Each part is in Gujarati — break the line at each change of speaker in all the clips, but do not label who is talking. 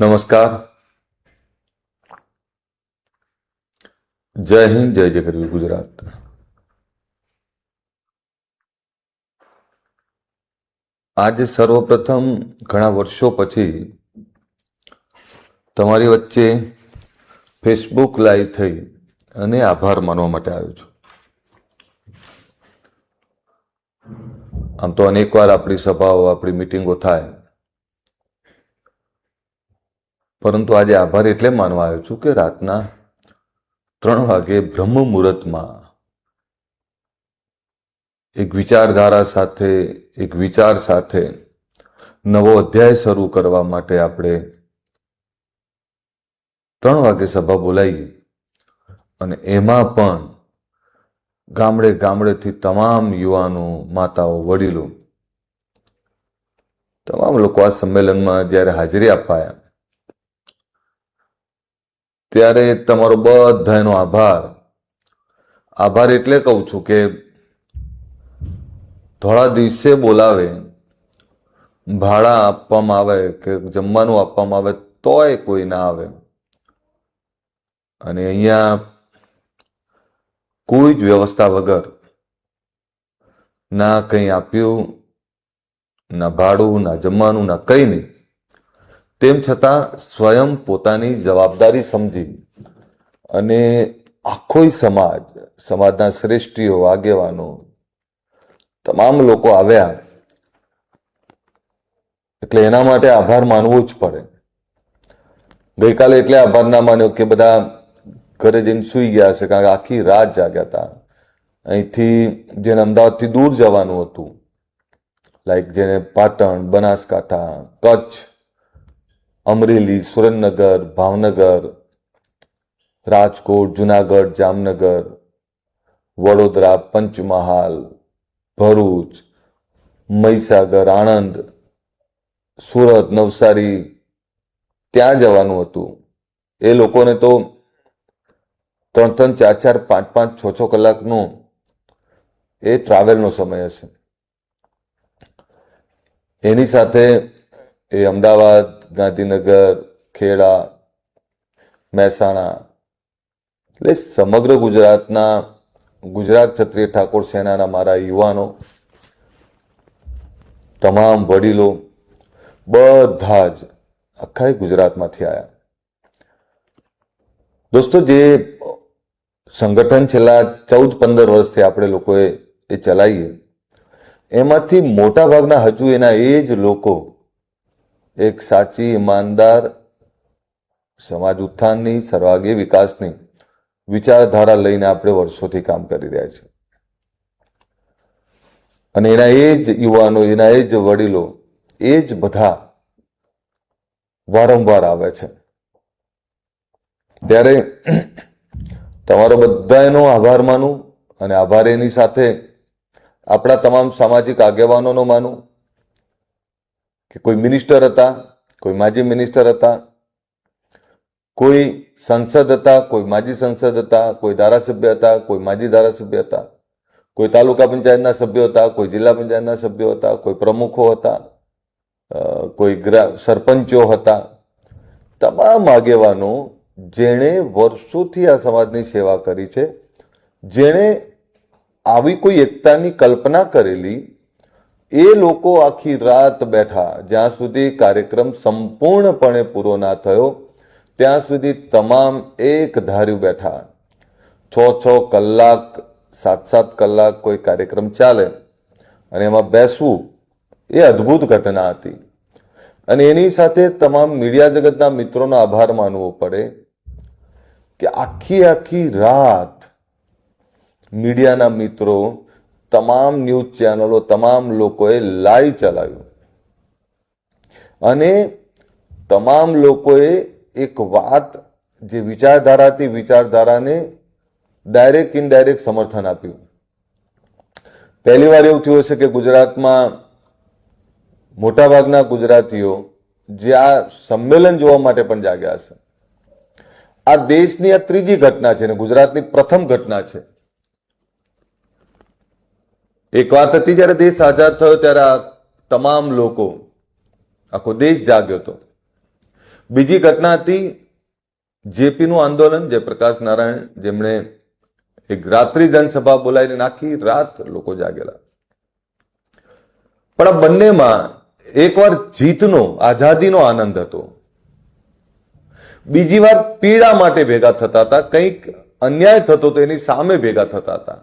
નમસ્કાર. જય હિન્દ, જય જય કરવી ગુજરાત. આજે સર્વપ્રથમ ઘણા વર્ષો પછી તમારી વચ્ચે ફેસબુક લાઈવ થઈ અને આભાર માનવા માટે આવ્યો છું. આમ તો અનેકવાર આપણી સભાઓ, આપણી મિટિંગો થાય પરંતુ આજે આભાર એટલે માનવા આવ્યો છું કે રાતના ત્રણ વાગે બ્રહ્મ મુહૂર્તમાં એક વિચારધારા સાથે, એક વિચાર સાથે નવો અધ્યાય શરૂ કરવા માટે આપણે ત્રણ વાગે સભા બોલાવી અને એમાં પણ ગામડે ગામડેથી તમામ યુવાનો, માતાઓ, વડીલો, તમામ લોકો આ સંમેલનમાં જ્યારે હાજરી અપાયા ત્યારે તમારો બધાનો આભાર. આભાર એટલે કહું છું કે થોડા દિવસે બોલાવે, ભાડા આપવામાં આવે કે જમવાનું આપવામાં આવે તોય કોઈ ના આવે. અને અહીંયા કોઈ જ વ્યવસ્થા વગર ના કંઈ આપ્યું, ના ભાડું, ના જમવાનું, ના કંઈ નહીં. તેમ છતાં સ્વયં પોતાની જવાબદારી સમજી અને આખોય સમાજ, સમાજના શ્રેષ્ઠીઓ, આગેવાનો, તમામ લોકો આવ્યા. એટલે એના માટે આભાર માનવો જ પડે. ગઈકાલે એટલે આભાર ના માન્યો કે બધા ઘરે જઈને સુઈ ગયા છે કારણ કે આખી રાત જાગ્યા હતા. અહીંથી જેને અમદાવાદથી દૂર જવાનું હતું લાઈક જેને પાટણ, બનાસકાંઠા, કચ્છ અમરેલી, સુરેન્દ્રનગર, ભાવનગર, રાજકોટ, જુનાગઢ, જામનગર, વડોદરા, પંચમહાલ, ભરૂચ, મહીસાગર, આણંદ, સુરત, નવસારી, ત્યાં જવાનું હતું. એ લોકોને તો ત્રણ ત્રણ ચાર ચાર પાંચ પાંચ છ છ કલાકનો એ ટ્રાવેલનો સમય હશે. એની સાથે એ અમદાવાદ ગાંધીનગર, ખેડા, મહેસાણા, એટલે સમગ્ર ગુજરાતના, ગુજરાત ક્ષત્રિય ઠાકોર સેનાના મારા યુવાનો, તમામ વડીલો, બધા જ આખા ગુજરાતમાંથી આવ્યા દોસ્તો, જે સંગઠન છેલ્લા ચૌદ પંદર વર્ષથી આપણે લોકોએ એ ચલાવીએ, એમાંથી મોટા ભાગના હજુ એના એ જ લોકો એક સાચી, ઈમાનદાર સમાજ ઉત્થાનની સર્વાગીય વિકાસની વિચારધારા લઈને આપણે વર્ષોથી કામ કરી રહ્યા છીએ. અને એના એ જ યુવાનો, એના એ જ વડીલો, એ જ બધા વારંવાર આવે છે. ત્યારે તમારો બધાનો આભાર માનું અને આભાર એની સાથે આપણા તમામ સામાજિક આગેવાનોનો માનું. કે કોઈ મિનિસ્ટર હતા, કોઈ માજી મિનિસ્ટર હતા, કોઈ સંસદ હતા, કોઈ માજી સંસદ હતા, કોઈ ધારાસભ્ય હતા, કોઈ માજી ધારાસભ્ય હતા, કોઈ તાલુકા પંચાયતના સભ્યો હતા, કોઈ જિલ્લા પંચાયતના સભ્યો હતા, કોઈ પ્રમુખો હતા કોઈ સરપંચો હતા. તમામ આગેવાનો જેણે વર્ષોથી આ સમાજની સેવા કરી છે, જેણે આવી કોઈ એકતાની કલ્પના કરેલી એ લોકો આખી રાત બેઠા. જ્યાં સુધી કાર્યક્રમ સંપૂર્ણપણે પૂરો ના થયો, ત્યાં સુધી તમામ એક ધાર્યું બેઠા. છ છ કલાક, સાત સાત કલાક કોઈ કાર્યક્રમ ચાલે. અને એમાં બેસવું એ અદ્ભુત ઘટના હતી. અને એની સાથે તમામ મીડિયા જગતના મિત્રોનો આભાર માનવો પડે કે આખી આખી રાત મીડિયાના મિત્રો તમામ ન્યૂઝ ચેનલો, તમામ લોકોએ લાઈવ ચલાવ્યું. અને તમામ લોકોએ એક વાત, જે વિચારધારાથી વિચારધારાને ડાયરેક્ટ ઇનડાયરેક્ટ સમર્થન આપ્યું. પહેલી વાર એવું થયું હશે કે ગુજરાતમાં મોટાભાગના ગુજરાતીઓ જે આ સંમેલન જોવા માટે પણ જાગ્યા હશે. આ દેશની આ ત્રીજી ઘટના છે અને ગુજરાતની પ્રથમ ઘટના છે. એક વાત હતી જ્યારે દેશ આઝાદ થયો ત્યારે આ તમામ લોકો, આખો દેશ જાગ્યો હતો. બીજી ઘટના હતી જેપીનું આંદોલન જયપ્રકાશ નારાયણ જેમણે એક રાત્રિ જનસભા બોલાવીને નાખી, રાત લોકો જાગેલા. પણ આ બંનેમાં એકવાર જીતનો, આઝાદીનો આનંદ હતો. બીજી વાર પીડા માટે ભેગા થતા હતા, કંઈક અન્યાય થતો તો એની સામે ભેગા થતા હતા.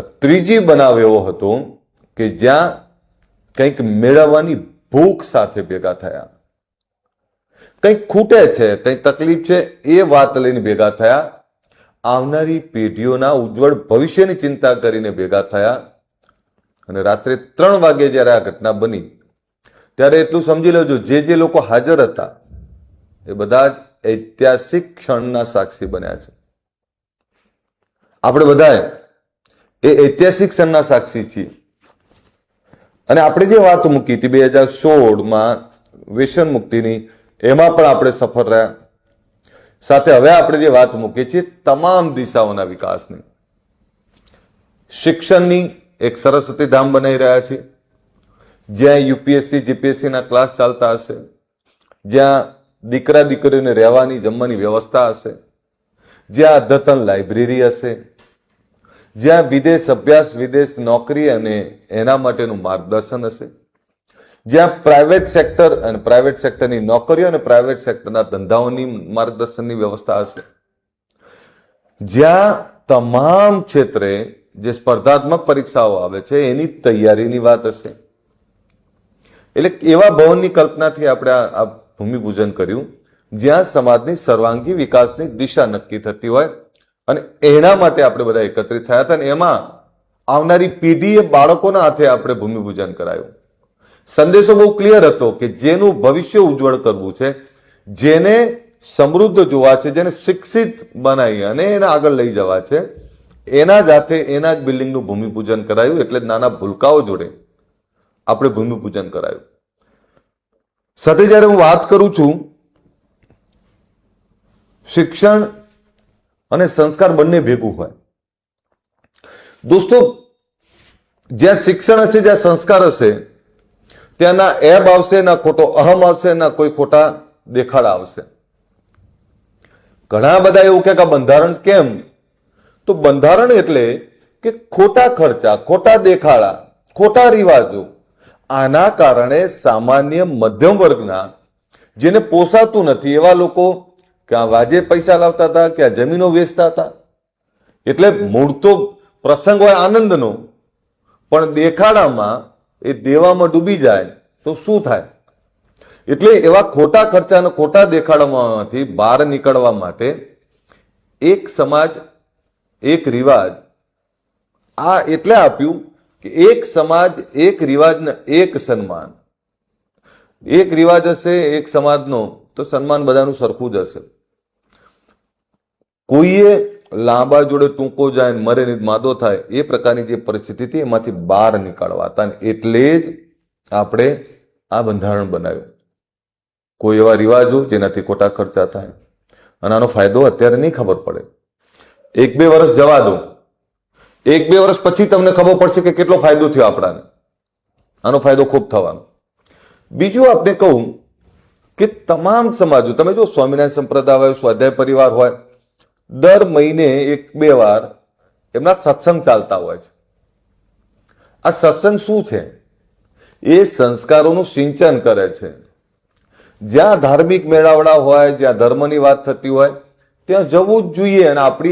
ત્રીજી બનાવ એવો હતો કે જ્યાં કંઈક મેળવવાની ભૂખ સાથે ભેગા થયા. કંઈક ખૂટે છે, કંઈક તકલીફ છે, એ વાત લઈને ભેગા થયા. આવનારી પેઢીઓના ઉજ્જવળ ભવિષ્યની ચિંતા કરીને ભેગા થયા. અને રાત્રે ત્રણ વાગે જ્યારે આ ઘટના બની, ત્યારે એટલું સમજી લેજો, જે જે લોકો હાજર હતા, એ બધા જ ઐતિહાસિક ક્ષણના સાક્ષી બન્યા છે. આપણે બધાએ એ ઐતિહાસિક ક્ષણના સાક્ષી છીએ. અને આપણે જે વાત મૂકી હતી બે હજાર સોળમાં વ્યસન મુક્તિની, એમાં પણ આપણે સફળ રહ્યા. સાથે હવે આપણે જે વાત મૂકીએ છીએ તમામ દિશાઓના વિકાસની. શિક્ષણની એક સરસ્વતી ધામ બનાવી રહ્યા છે. જ્યાં યુપીએસસી, જીપીએસસીના ક્લાસ ચાલતા હશે. જ્યાં દીકરા દીકરીઓને રહેવાની, જમવાની વ્યવસ્થા હશે. જ્યાં અદ્યતન લાઇબ્રેરી હશે. જ્યાં વિદેશ અભ્યાસ, વિદેશ નોકરી અને એના માટેનું માર્ગદર્શન હશે. જ્યાં પ્રાઇવેટ સેક્ટર અને પ્રાઇવેટ સેક્ટરની નોકરીઓ અને પ્રાઇવેટ સેક્ટરના ધંધાઓની માર્ગદર્શનની વ્યવસ્થા હશે. જ્યાં તમામ ક્ષેત્રે જે સ્પર્ધાત્મક પરીક્ષાઓ આવે છે, એની તૈયારીની વાત હશે. એટલે એવા ભવનની કલ્પનાથી આપણે આ ભૂમિપૂજન કર્યું. જ્યાં સમાજની સર્વાંગી વિકાસની દિશા નક્કી થતી હોય અને એના માટે આપણે બધા એકત્રિત થયા હતા અને એમાં આવનારી પેઢીએ બાળકોના હાથે આપણે ભૂમિપૂજન કરાયું. સંદેશો બહુ ક્લિયર હતો કે જેનું ભવિષ્ય ઉજ્જવળ કરવું છે, જેને સમૃદ્ધ જોવા છે, જેને શિક્ષિત બનાવી અને એને આગળ લઈ જવા છે, એના જ હાથે એના જ બિલ્ડિંગનું ભૂમિપૂજન કરાયું, એટલે નાના ભૂલકાઓ જોડે આપણે ભૂમિપૂજન કરાયું. સાથે જ્યારે હું વાત કરું છું, શિક્ષણ અને સંસ્કાર બંને ભેગું હોય. દોસ્તો, જ્યાં શિક્ષણ હશે, જ્યાં સંસ્કાર હશે, ત્યાંના એબ આવશે, ના ખોટો અહમ આવશે, ના કોઈ ખોટા દેખાડા આવશે. ઘણા બધા એવું કે બંધારણ કેમ? તો બંધારણ એટલે કે ખોટા ખર્ચા, ખોટા દેખાડા, ખોટા રિવાજો, આના કારણે સામાન્ય મધ્યમ વર્ગના જેને પોસાતું નથી, એવા લોકો કે આ વાજે પૈસા લાવતા હતા, કે આ જમીનો વેચતા હતા. એટલે મૂળ તો પ્રસંગ હોય આનંદનો, પણ દેખાડામાં એ દેવામાં ડૂબી જાય તો શું થાય? એટલે એવા ખોટા ખર્ચાના ખોટા દેખાડામાંથી બહાર નીકળવા માટે એક સમાજ, એક રિવાજ, આ એટલે આપ્યું કે એક સમાજ, એક રિવાજ ને એક સન્માન. એક રિવાજ હશે, એક સમાજનો તો સન્માન બધાનું સરખું જ હશે. કોઈએ લાંબા જોડે ટૂંકો જાય મરે નહીં માદો થાય, એ પ્રકારની જે પરિસ્થિતિ હતી, એમાંથી બહાર નીકળવા હતા એટલે જ આપણે આ બંધારણ બનાવ્યું. કોઈ એવા રિવાજો જેનાથી ખોટા ખર્ચા થાય. અને આનો ફાયદો અત્યારે નહીં ખબર પડે. એક બે વર્ષ જવા દો. એક બે વર્ષ પછી તમને ખબર પડશે કે કેટલો ફાયદો થયો આપણાને. આનો ફાયદો ખૂબ થવાનો. બીજું આપણે કહું કે તમામ સમાજો, તમે જો સ્વામિનારાયણ સંપ્રદાય હોય, સ્વાધ્યાય પરિવાર હોય, દર મહિને એક બે વાર એમના સત્સંગ ચાલતા હોય છે. આ સત્સંગ શું છે? એ સંસ્કારોનું સિંચન કરે છે. જ્યાં ધાર્મિક મેળાવડા હોય, જ્યાં ધર્મની વાત થતી હોય, ત્યાં જવું જ જોઈએ અને આપણી